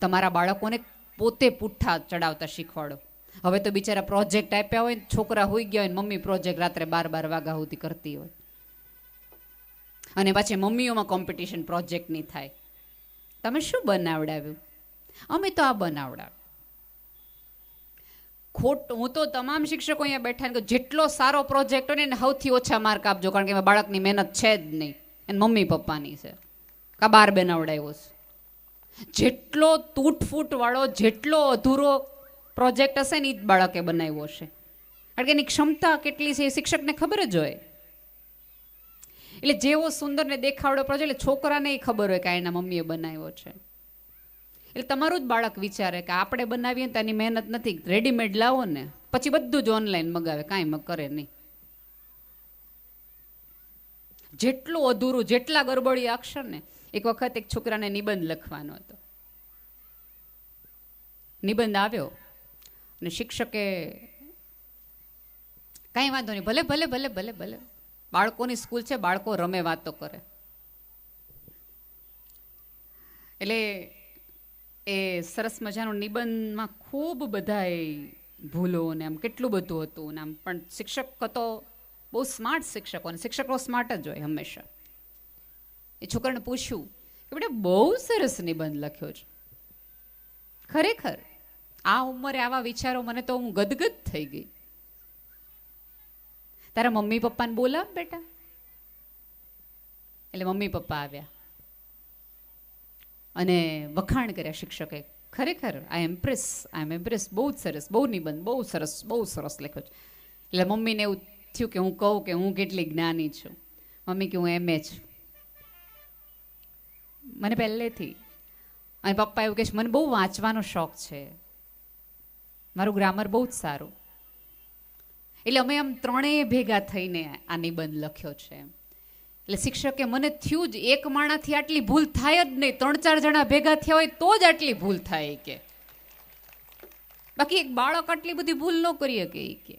તમારા બાળકોને પોતે પુઠ્ઠા ચડાવતા શીખવાડો. હવે તો બિચારા પ્રોજેક્ટ આપ્યા હોય છોકરા હોઈ ગયા હોય મમ્મી પ્રોજેક્ટ રાત્રે બાર બાર વાગ્યા સુધી કરતી હોય. અને પાછી મમ્મીઓમાં કોમ્પિટિશન પ્રોજેક્ટની થાય. તમે શું બનાવડાવ્યું? અમે તો આ બનાવડાવ્યું. ખોટ, હું તો તમામ શિક્ષકો અહીંયા બેઠા ને જેટલો સારો પ્રોજેક્ટ હોય ને સૌથી ઓછા માર્ક આપજો, કારણ કે બાળકની મહેનત છે જ નહીં. એને મમ્મી પપ્પાની છે. કા બાર બનાવડાવ્યો છે? જેટલો તૂટફૂટ વાળો જેટલો અધૂરો પ્રોજેક્ટ હશે ને એ જ બાળકે બનાવ્યો છે કારણ કે એની ક્ષમતા કેટલી છે એ શિક્ષકને ખબર જ હોય. એટલે જેવો સુંદર ને દેખાવડો પ્રોજેક્ટ એટલે છોકરાને એ ખબર હોય કે એના મમ્મીએ બનાવ્યો છે. એટલે તમારું જ બાળક વિચારે કે આપણે બનાવીએ ને તેની મહેનત નથી. રેડીમેડ લાવો ને. પછી બધું જ ઓનલાઈન મગાવે, કાંઈ કરે નહીં. જેટલું અધૂરું, જેટલા ગરબડી અક્ષર ને એક વખત એક છોકરાને નિબંધ લખવાનો હતો. નિબંધ આવ્યો અને શિક્ષકે કાંઈ વાંધો નહીં, ભલે ભલે ભલે ભલે ભલે. બાળકોની સ્કૂલ છે, બાળકો રમે વાતો કરે. એટલે એ સરસ મજાનો નિબંધમાં ખૂબ બધા ભૂલો ને આમ કેટલું બધું હતું ને આમ, પણ શિક્ષક તો બહુ સ્માર્ટ શિક્ષકો અને શિક્ષકો સ્માર્ટ જ હોય હંમેશા. એ છોકરાને પૂછ્યું કે બેટા, બહુ સરસ નિબંધ લખ્યો છે. ખરેખર, આ ઉંમરે આવા વિચારો મને તો હું ગદગદ થઈ ગઈ. તારા મમ્મી પપ્પાને બોલાવ બેટા. એટલે મમ્મી પપ્પા આવ્યા. અને વખાણ કર્યા શિક્ષકે, ખરેખર આઈ એમ્પ્રેસ આઈ એમ એમ્પ્રેસ બહુ જ સરસ, બહુ નિબંધ, બહુ સરસ બહુ સરસ લખ્યો છે. એટલે મમ્મીને એવું થયું કે હું કહું કે હું કેટલી જ્ઞાની છું. મમ્મી કે હું એમ છું. મને પહેલેથી. અને પપ્પા એવું કહે છે, મને બહુ વાંચવાનો શોખ છે. મારું ગ્રામર બહુ જ સારું. એટલે અમે આમ ત્રણેય ભેગા થઈને આ નિબંધ લખ્યો છે. એટલે શિક્ષકે મને થયું જ એક માણાથી આટલી ભૂલ થાય જ નહીં. ત્રણ ચાર જણા ભેગા થયા હોય તો જ આટલી ભૂલ થાય કે. બાકી એક બાળક આટલી બધી ભૂલ ન કરી શકે કે.